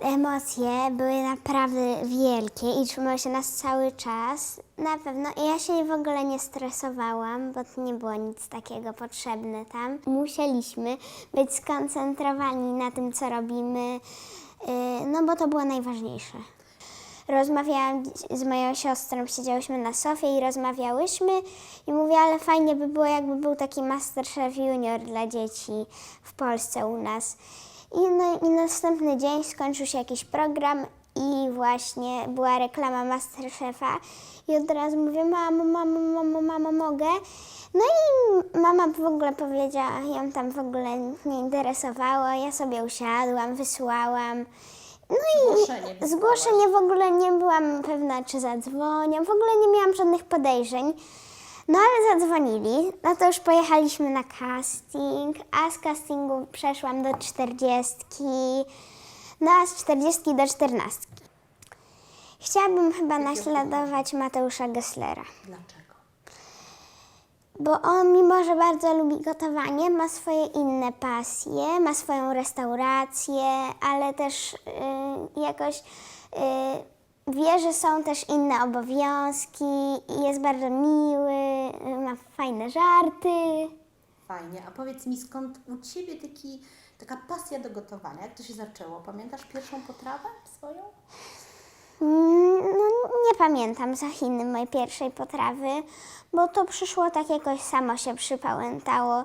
Emocje były naprawdę wielkie i trzymały się nas cały czas. Na pewno ja się w ogóle nie stresowałam, bo nie było nic takiego potrzebne tam. Musieliśmy być skoncentrowani na tym, co robimy, yy, no bo to było najważniejsze. Rozmawiałam z moją siostrą, siedziałyśmy na sofie i rozmawiałyśmy i mówię, ale fajnie by było, jakby był taki Masterchef Junior dla dzieci w Polsce u nas. I, no, I następny dzień skończył się jakiś program i właśnie była reklama Masterchefa i od razu mówię, mamo, mamo, mamo, mamo, mogę? No i mama w ogóle powiedziała, ją tam w ogóle nie interesowało, ja sobie usiadłam, wysłałam. No i Zgłoszenie zgłoszenie w ogóle nie byłam pewna, czy zadzwonią, w ogóle nie miałam żadnych podejrzeń. No ale zadzwonili, no to już pojechaliśmy na casting, a z castingu przeszłam do 40, no a z 40 do 14. Chciałabym chyba naśladować Mateusza Gesslera, Dlaczego? bo on mimo, że bardzo lubi gotowanie, ma swoje inne pasje, ma swoją restaurację, ale też y, jakoś y, wie, że są też inne obowiązki jest bardzo miły, ma fajne żarty. Fajnie. A powiedz mi, skąd u Ciebie taki, taka pasja do gotowania? Jak to się zaczęło? Pamiętasz pierwszą potrawę swoją? Mm, No, nie pamiętam za Chiny mojej pierwszej potrawy, bo to przyszło tak jakoś samo się przypałętało.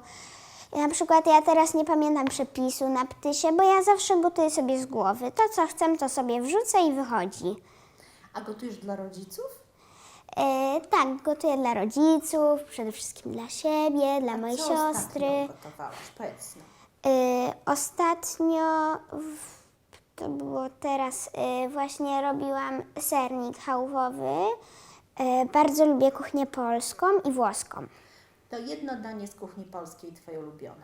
Na przykład ja teraz nie pamiętam przepisu na ptysie, bo ja zawsze gotuję sobie z głowy. To, co chcę, to sobie wrzucę i wychodzi. A gotujesz dla rodziców? E, tak, gotuję dla rodziców, przede wszystkim dla siebie, dla mojej Co siostry. ostatnio gotowałaś? Powiedz mi. Y, ostatnio, w, to było teraz, y, właśnie robiłam sernik chałuwowy. Y, bardzo lubię kuchnię polską i włoską. To jedno danie z kuchni polskiej Twoje ulubione.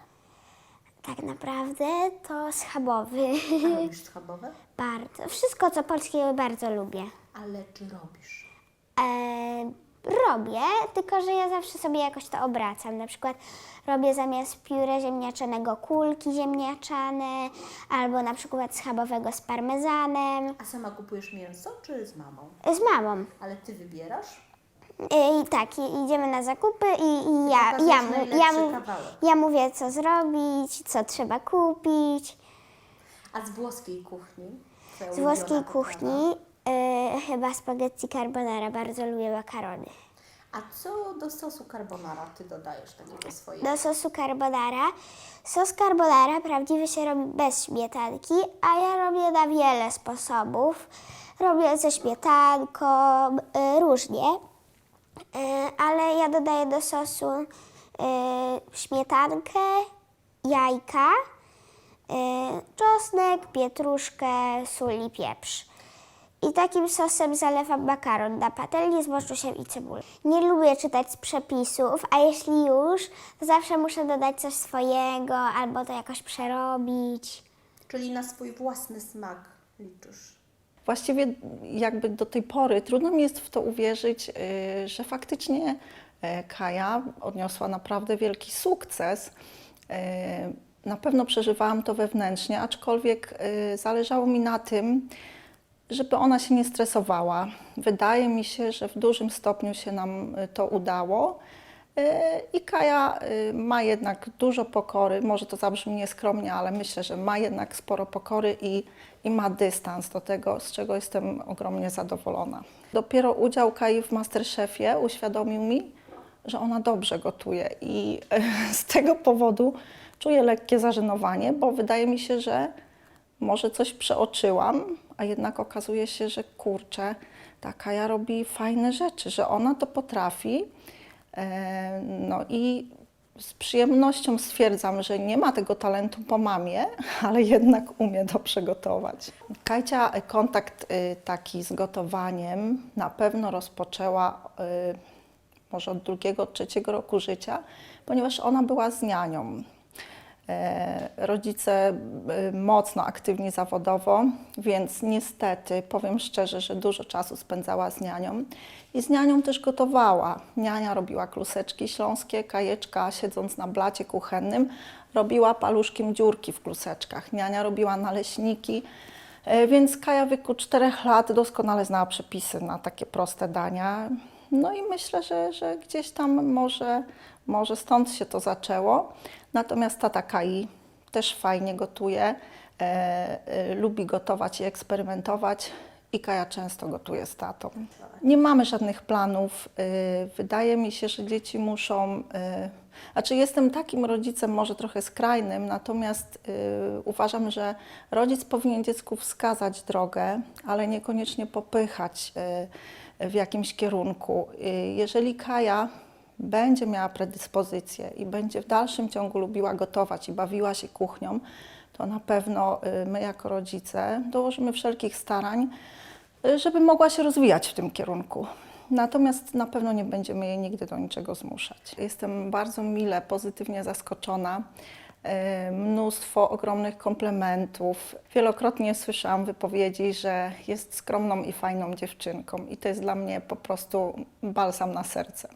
Tak naprawdę to schabowy. A robisz schabowe? bardzo. Wszystko, co polskie, bardzo lubię. Ale czy robisz? E, robię, tylko że ja zawsze sobie jakoś to obracam. Na przykład robię zamiast pióra ziemniaczanego kulki ziemniaczane, albo na przykład schabowego z parmezanem. A sama kupujesz mięso, czy z mamą? Z mamą. Ale Ty wybierasz? I tak, i idziemy na zakupy i, i ja, pokazujesz ja, mu, ja, najlepszy mu, kawałek. ja mówię, co zrobić, co trzeba kupić. A z włoskiej kuchni? Twoja Z ulubiona włoskiej potrawa? kuchni y, chyba spaghetti carbonara, bardzo lubię makarony. A co do sosu carbonara Ty dodajesz takiego swojego? Do sosu carbonara. Sos carbonara prawdziwy się robi bez śmietanki, a ja robię na wiele sposobów. Robię ze śmietanką, y, różnie, y, ale ja dodaję do sosu y, śmietankę, jajka, y, czosnek, pietruszkę, sól i pieprz. I takim sosem zalewam makaron na patelni z moczusiem i cebulą. Nie lubię czytać z przepisów, a jeśli już, to zawsze muszę dodać coś swojego albo to jakoś przerobić. Czyli na swój własny smak liczysz. Właściwie jakby do tej pory trudno mi jest w to uwierzyć, y, że faktycznie y, Kaja odniosła naprawdę wielki sukces. Y, Na pewno przeżywałam to wewnętrznie, aczkolwiek zależało mi na tym, żeby ona się nie stresowała. Wydaje mi się, że w dużym stopniu się nam y, to udało. Y, I Kaja y, ma jednak dużo pokory, może to zabrzmi nieskromnie, ale myślę, że ma jednak sporo pokory i, i ma dystans do tego, z czego jestem ogromnie zadowolona. Dopiero udział Kai w Masterchefie uświadomił mi, że ona dobrze gotuje i z tego powodu czuję lekkie zażenowanie, bo wydaje mi się, że może coś przeoczyłam, a jednak okazuje się, że kurczę, ta Kaja robi fajne rzeczy, że ona to potrafi. E, No i z przyjemnością stwierdzam, że nie ma tego talentu po mamie, ale jednak umie dobrze gotować. Kajcia e, kontakt y, taki z gotowaniem na pewno rozpoczęła może od drugiego, trzeciego roku życia, ponieważ ona była z nianią. E, Rodzice y, mocno aktywni zawodowo, więc niestety powiem szczerze, że dużo czasu spędzała z nianią i z nianią też gotowała. Niania robiła kluseczki śląskie, kajeczka siedząc na blacie kuchennym robiła paluszkiem dziurki w kluseczkach. Niania robiła naleśniki, E, Więc Kaja w wieku 4 lat doskonale znała przepisy na takie proste dania. No i myślę, że, że gdzieś tam może, może stąd się to zaczęło. Natomiast tata Kai też fajnie gotuje, e, e, lubi gotować i eksperymentować. I Kaja często gotuje z tatą. Nie mamy żadnych planów. y, Wydaje mi się, że dzieci muszą. y, Znaczy, jestem takim rodzicem, może trochę skrajnym, natomiast y, uważam, że rodzic powinien dziecku wskazać drogę, ale niekoniecznie popychać y, w jakimś kierunku. Y, Jeżeli Kaja będzie miała predyspozycję i będzie w dalszym ciągu lubiła gotować i bawiła się kuchnią, to na pewno y, my jako rodzice dołożymy wszelkich starań, y, żeby mogła się rozwijać w tym kierunku. Natomiast na pewno nie będziemy jej nigdy do niczego zmuszać. Jestem bardzo mile, pozytywnie zaskoczona. Y, Mnóstwo ogromnych komplementów. Wielokrotnie słyszałam wypowiedzi, że jest skromną i fajną dziewczynką, i to jest dla mnie po prostu balsam na serce.